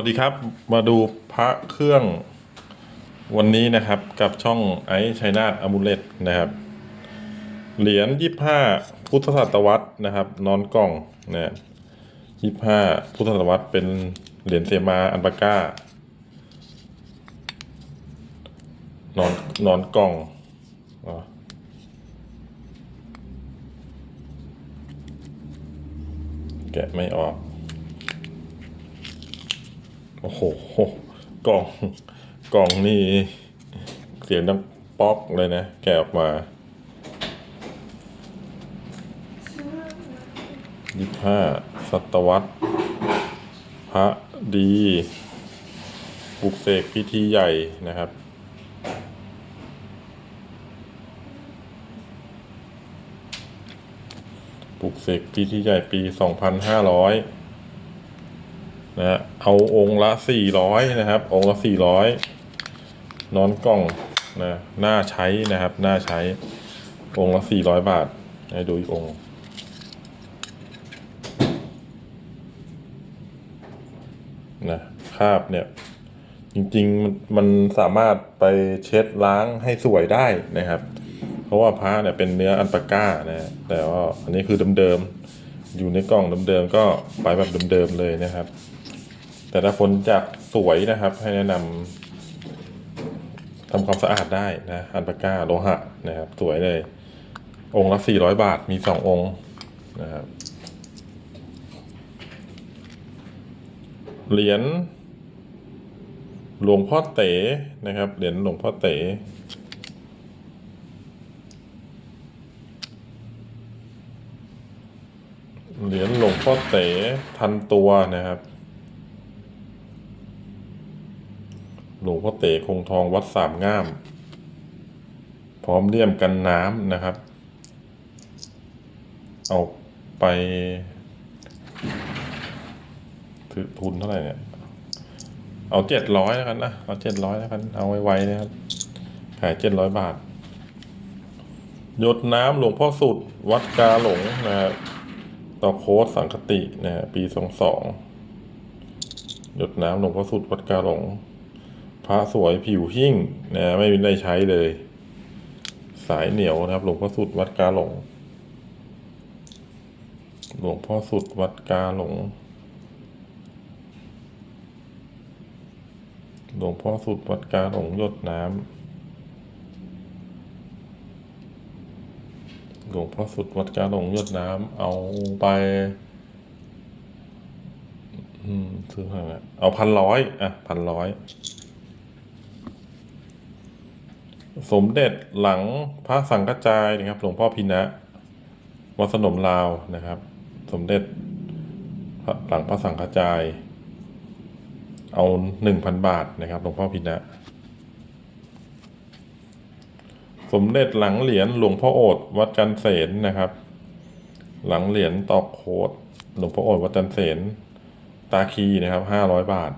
วัสดีครับมาดูพระเครื่องวันนี้นะครับกับช่องไอซ์ชัยนาทอมูเลตนะครับ เหรียญยี่ห้าพุทธศตวรรษนะครับ นอนกล่องนะยี่ห้าพุทธศตวรรษเป็นเหรียญเซมาอันปาก้านอนนอนกล่องอแกะไม่ออก โอ้โห กล่อง กล่องนี่เสียงดังป๊อกเลยนะ แกะออกมายี่ห้าศตวรรษพระดีปลุกเสกพิธีใหญ่นะครับปลุกเสกพิธีใหญ่ปีสองพันห้าร้อย นะเอาองค์ละสี่ร้อยนะครับ องค์ละสี่ร้อยนอนกล่องนะน่าใช้นะครับน่าใช้ องค์ละสี่ร้อยบาท ให้ดูอีกองค์นะคราบเนี่ย จริงๆมันมันสามารถไปเช็ดล้างให้สวยได้นะครับ เพราะว่าพระเนี่ยเป็นเนื้ออันปาก้านะแต่ว่าอันนี้คือเดิมๆอยู่ในกล่องเดิมๆก็ไปแบบเดิมๆเลยนะครับ แต่ถ้าคนจากสวยนะครับ ให้แนะนำทำความสะอาดได้นะอันปาก้าโลหะนะครับ สวยเลย องค์ละ400บาทมีสององค์นะครับเหรียญหลวงพ่อเต๋นะครับ เหรียญหลวงพ่อเต๋เหรียญหลวงพ่อเต๋พันตัวนะครับ ลวงพ่อเต๋คงทองวัดสามง่าม พร้อมเลี่ยมกันน้ำนะครับ เอาไปถือทุนเท่าไหร่เนี่ย เอาเจ็ดร้อยแล้วกันนะเอาเจ็ดร้อยแล้วกัน เอาไว้ๆนะครับ ขายเจ็ดร้อยบาท หยดน้ำหลวงพ่อสุด วัดกาหลงนะครับต่อโค้ดสังคตินะฮะปีสองสองหยดน้ำหลวงพ่อสุดวัดกาหลง พระสวยผิวหิ่งนะไม่มีได้ใช้เลย สายเหนียวนะครับ หลวงพ่อสุดวัดกาหลง หลวงพ่อสุดวัดกาหลง หลวงพ่อสุดวัดกาหลงหยดน้ำหลวงพ่อสุดวัดกาหลงหยดน้ำเอาไปอืมซื้อเท่าไหร่เอาพันร้อยอะพันร้อย สมเด็จหลังพระสังฆจายนะครับ หลวงพ่อพินะวัดสนมลาวนะครับ สมเด็จหลังพระสังฆจาย เอาหนึ่งพันบาทนะครับ หลวงพ่อพินะ สมเด็จหลังเหรียญหลวงพ่อโอษฐ์วัดจันเสนนะครับ หลังเหรียญตอกโคดหลวงพ่อโอษฐ์วัดจันเสนตาคีนะครับห้าร้อยบาท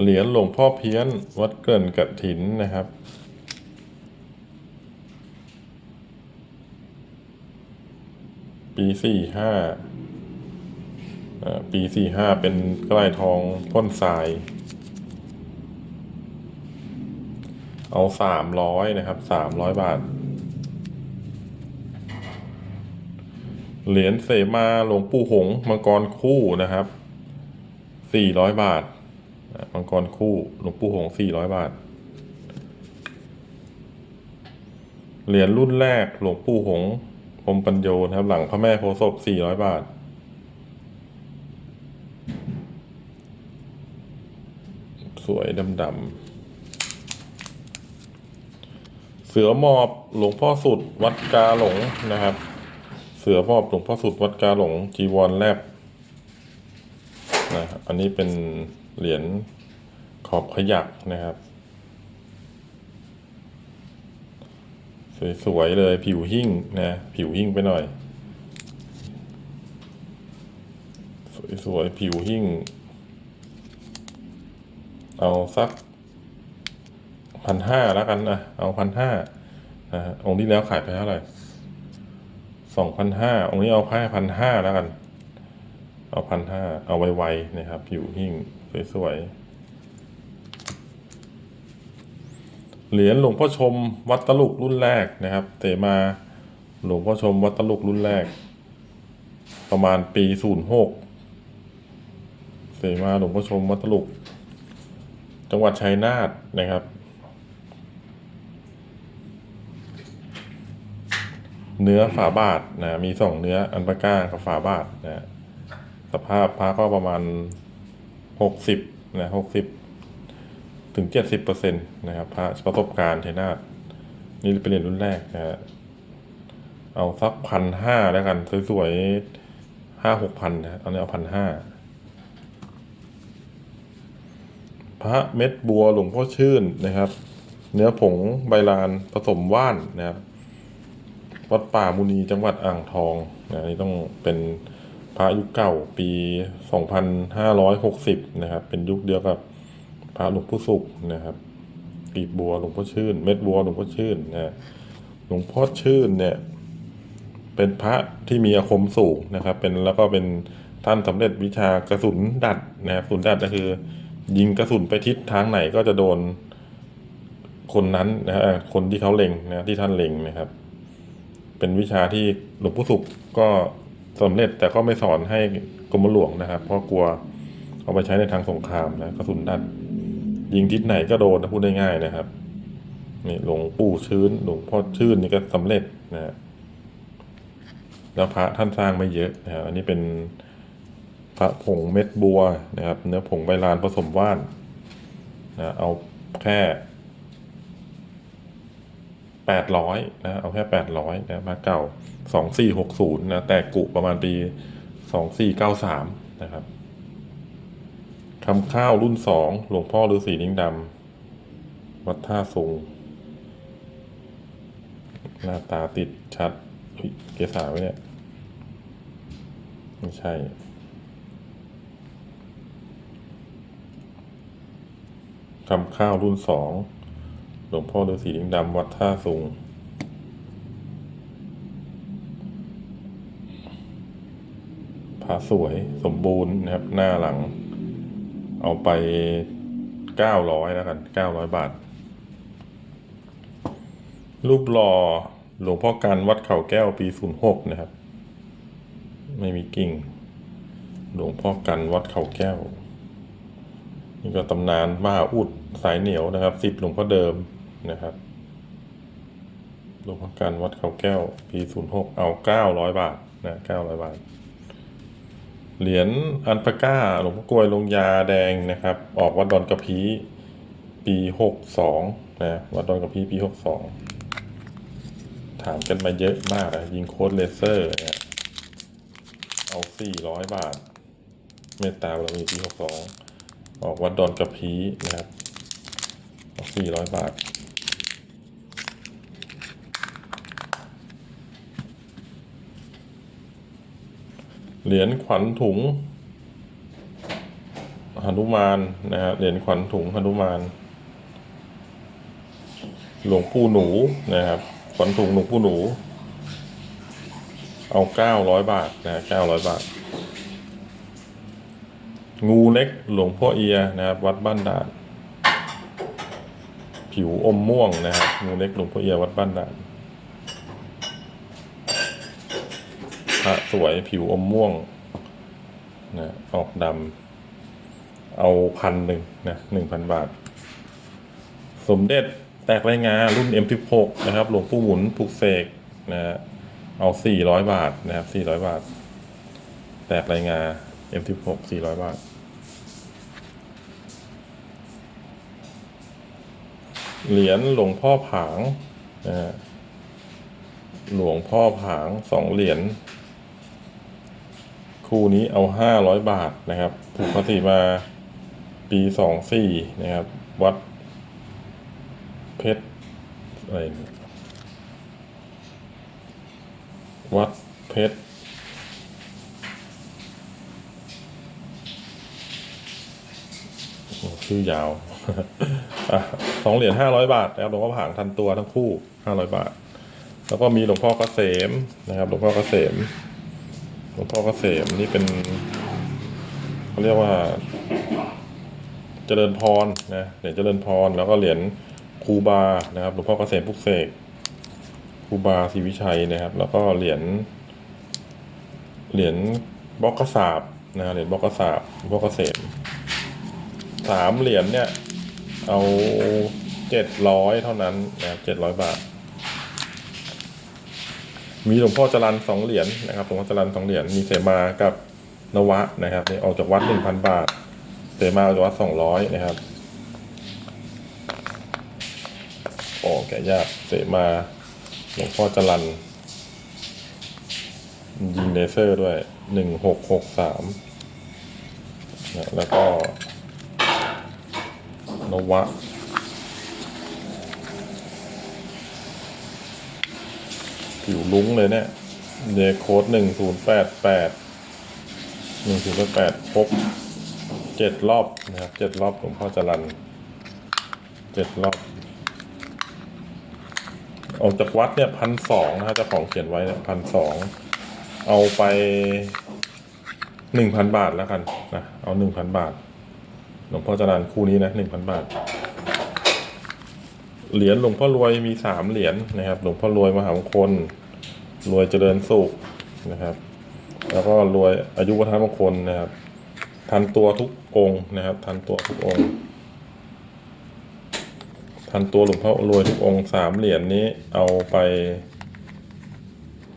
เหรียญหลวงพ่อเพี้ยน วัดเกินกระถินนะครับ ปีสี่ห้าปีสี่ห้าเป็นใกล้ทองพ่นทราย เอาสามร้อยนะครับสามร้อยบาท เหรียญเสมาหลวงปู่หงมังกรคู่นะครับสี่ร้อยบาท มังกรคู่หลวงปู่หงสี่ร้อยบาท เหรียญรุ่นแรกหลวงปู่หงพรมปัญโยนะครับ หลังพระแม่โพศพสี่ร้อยบาท สวยดำๆเสือหมอบหลวงพ่อสุดวัดกาหลงนะครับ เสือหมอบหลวงพ่อสุดวัดกาหลงจีวรแลบ นะครับอันนี้เป็นเหรียญขอบขยักนะครับ สวยๆเลยผิวหิ่งนะ ผิวหิ่งไปหน่อย สวยๆผิวหิ่งเอาสักพันห้าแล้วกันนะเอาพันห้านะฮะองค์ที่แล้วขายไปเท่าไหร่สองพันห้าองค์นี้เอาแค่พันห้าแล้วกัน เอาพันห้าเอาไวๆนะครับผิวหิ่งสวยๆ เหรียญหลวงพ่อชมวัดตลุกรุ่นแรกนะครับ เตมาหลวงพ่อชมวัดตลุกรุ่นแรก ประมาณปีศูนย์หกเสมาหลวงพ่อชมวัดตลุก จังหวัดชัยนาทนะครับเนื้อฝาบาทนะมีสองเนื้ออันปาก้ากับฝาบาทนะ สภาพพระก็ประมาณหกสิบนะหกสิบถึงเจ็ดสิบเปอร์เซ็นต์นะครับพระประสบการณ์ชัยนาทนี่เป็นเหรียญรุ่นแรกนะฮะเอาสักพันห้าแล้วกัน สวยๆห้าหกพันนะเอาเนี่ยเอาพันห้าพระเม็ดบัวหลวงพ่อชื่นนะครับ เนื้อผงใบลานผสมว่านนะครับวัดป่ามุนีจังหวัดอ่างทองนะนี่ต้องเป็น พระยุคเก่าปี 2560 นะครับ เป็นยุคเดียวกับพระหลวงพ่อสุขนะครับกีบบัวหลวงพ่อชื่น เม็ดบัวหลวงพ่อชื่นนะหลวงพ่อชื่นเนี่ย เป็นพระที่มีอาคมสูงนะครับ เป็นแล้วก็เป็นท่านสำเร็จวิชากระสุนดัดนะครับกระสุนดัดก็คือ ยิงกระสุนไปทิศทางไหนก็จะโดนคนนั้นนะฮะคนที่เขาเล็งนะที่ท่านเล็งนะครับ เป็นวิชาที่หลวงพ่อสุขก็ สำเร็จแต่ก็ไม่สอนให้กรมหลวงนะครับ เพราะกลัวเอาไปใช้ในทางสงครามนะกระสุนดัดยิงทิศไหนก็โดนนะพูดได้ง่ายนะครับนี่หลวงปู่ชื้นหลวงพ่อชื่นนี่ก็สำเร็จนะฮะแล้วพระท่านสร้างไม่เยอะนะครับอันนี้เป็นพระผงเม็ดบัวนะครับ เนื้อผงใบลานผสมว่านนะเอาแค่แปดร้อยนะเอาแค่แปดร้อยนะมาเก่า สองสี่หกศูนย์นะแต่กุประมาณปีสองสี่เก้าสามนะครับคำข้าวรุ่นสองหลวงพ่อฤาษีนิ้งดำวัดท่าสูงหน้าตาติดชัดเกษาไว้เนี่ย ไม่ใช่คำข้าวรุ่นสอง หลวงพ่อฤาษีลิงดำวัดท่าสุง ระสวยสมบูรณ์นะครับ หน้าหลัง เอาไปเก้าร้อยแล้วกันเก้าร้อยบาท รูปหล่อหลวงพ่อกันวัดเขาแก้วปีศูนย์หกนะครับ ไม่มีกิ่ง หลวงพ่อกันวัดเขาแก้ว นี่ก็ตำนานมหาอุดสายเหนียวนะครับสิบหลวงพ่อเดิมนะครับหลวงพ่อกันวัดเขาแก้วปีศูนย์หกเอาเก้าร้อยบาทนะเก้าร้อยบาท เหรียญอันปาก้าหลวงพ่อกลวยลงยาแดงนะครับ ออกวัดดอนกระพีปีหกสองนะวัดดอนกระพีปีหกสองถามกันมาเยอะมากนะยิงโค้ดเลเซอร์เนี่ยเอาสี่ร้อยบาท เมตตาบารมีปีหกสองออกวัดดอนกระพีนะครับสี่ร้อยบาท เหรียญขวัญถุงหนุมานนะครับเหรียญขวัญถุงหนุมาน หลวงปู่หนูนะครับ ขวัญถุงหลวงปู่หนู เอาเก้าร้อยบาทนะเก้าร้อยบาท งูเล็กหลวงพ่อเอียนะครับ วัดบ้านด่าน ผิวอมม่วงนะครับ งูเล็กหลวงพ่อเอียวัดบ้านด่านพระ สวยผิวอมม่วงนะออกดำเอาพันหนึ่งนะหนึ่งพันบาท สมเด็จแตกรายงานรุ่น M16 นะครับ หลวงปู่หมุนปลุกเสกนะเอาสี่ร้อยบาทนะครับสี่ร้อยบาท แตกรายงาน M16 สี่ร้อยบาท เหรียญหลวงพ่อผางนะหลวงพ่อผางสองเหรียญ คู่นี้เอาห้าร้อยบาทนะครับถูกภาษีมาปีสองสี่นะครับ วัด เพชรอะไรวัดเพชรชื่อยาวสองเหรียญห้าร้อยบาทนะครับหลวงพ่อผางทันตัวทั้งคู่ห้าร้อยบาท แล้วก็มีหลวงพ่อเกษมนะครับ หลวงพ่อเกษม หลวงพ่อเกษมนี่เป็นเขาเรียกว่า เจริญพรนะเหรียญเจริญพร แล้วก็เหรียญครูบานะครับหลวงพ่อเกษมพุกเสกครูบาศรีวิชัยนะครับ แล้วก็เหรียญเหรียญบล็อกกระสาบนะเหรียญบล็อกกระสาบหลวงพ่อเกษมสามเหรียญเนี่ย เอาเจ็ดร้อยเท่านั้นนะครับเจ็ดร้อยบาท มีหลวงพ่อจรันสองเหรียญนะครับหลวงพ่อจรันสองเหรียญมีเสมากับนวะนะครับนี่ออกจากวัดหนึ่งพันบาทเสมาออกจากวัดสองร้อยนะครับโอ้แกะยากเสมาหลวงพ่อจรันยิงเลเซอร์ด้วยหนึ่งหกหกสามนะแล้วก็นวะ ผิวลุ้งเลยเนี่ยเดโค้ดหนึ่งศูนย์แปดแปดหนึ่งศูนย์แปดแปดพบเจ็ดรอบนะครับเจ็ดรอบหลวงพ่อจรันเจ็ดรอบออกจากวัดเนี่ยพันสองนะฮะเจ้าของเขียนไว้เนี่ยพันสองเอาไปหนึ่งพันบาทแล้วกันนะเอาหนึ่งพันบาทหลวงพ่อจรันคู่นี้นะหนึ่งพันบาท เหรียญหลวงพ่อรวยมีสามเหรียญนะครับ หลวงพ่อรวยมหามงคล รวยเจริญสุขนะครับ แล้วก็รวยอายุวัฒนมงคลนะครับ ทันตัวทุกองค์นะครับ ทันตัวทุกองค์ทันตัวหลวงพ่อรวยทุกองค์สามเหรียญนี้เอาไป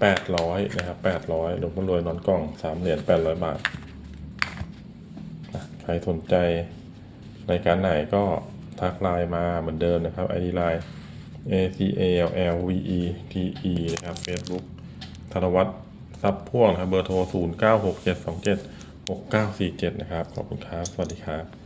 แปดร้อยนะครับแปดร้อยหลวงพ่อรวยนอนกล่องสามเหรียญแปดร้อยบาทใครสนใจรายการไหนก็ทักไลน์มาเหมือนเดิมนะครับ ID ไลน์ A C A L L V E T E นะครับ Facebook ธนวัฒน์ทรัพย์พ่วงนะครับเบอร์โทร 0 9 6 7 2 7 6 9 4 7 นะครับ ขอบคุณครับ สวัสดีครับ